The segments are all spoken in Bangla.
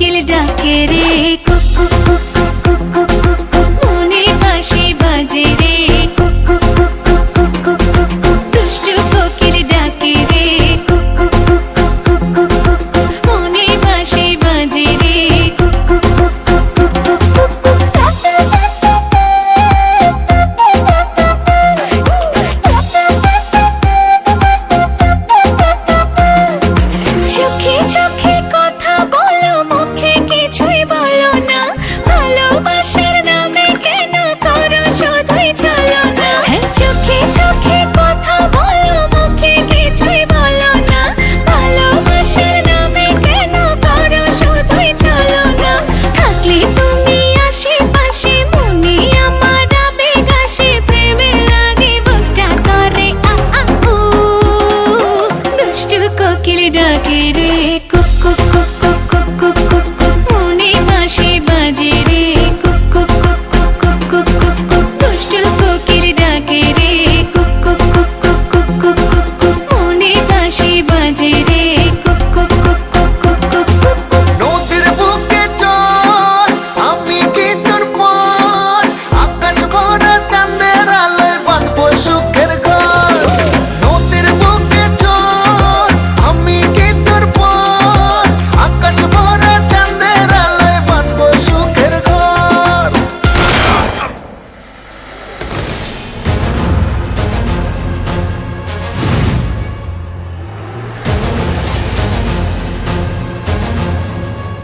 কোকিল ডাকে রে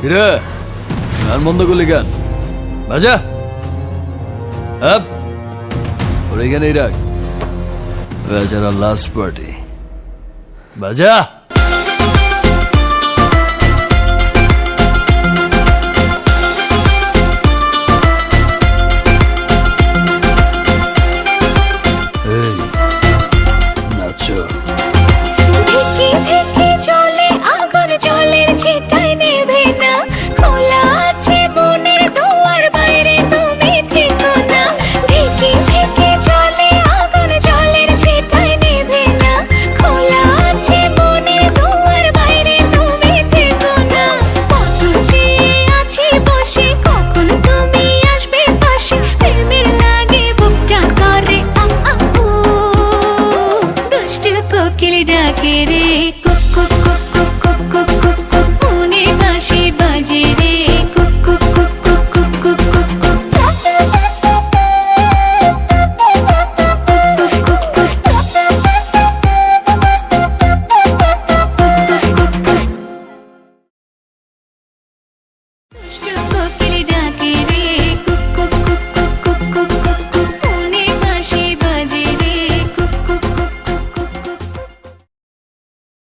রে গান মন্দ করলি গান বাজা। আপ। ওর এখানেই রাখ। বেচারা লাস্ট পার্টি বাজা।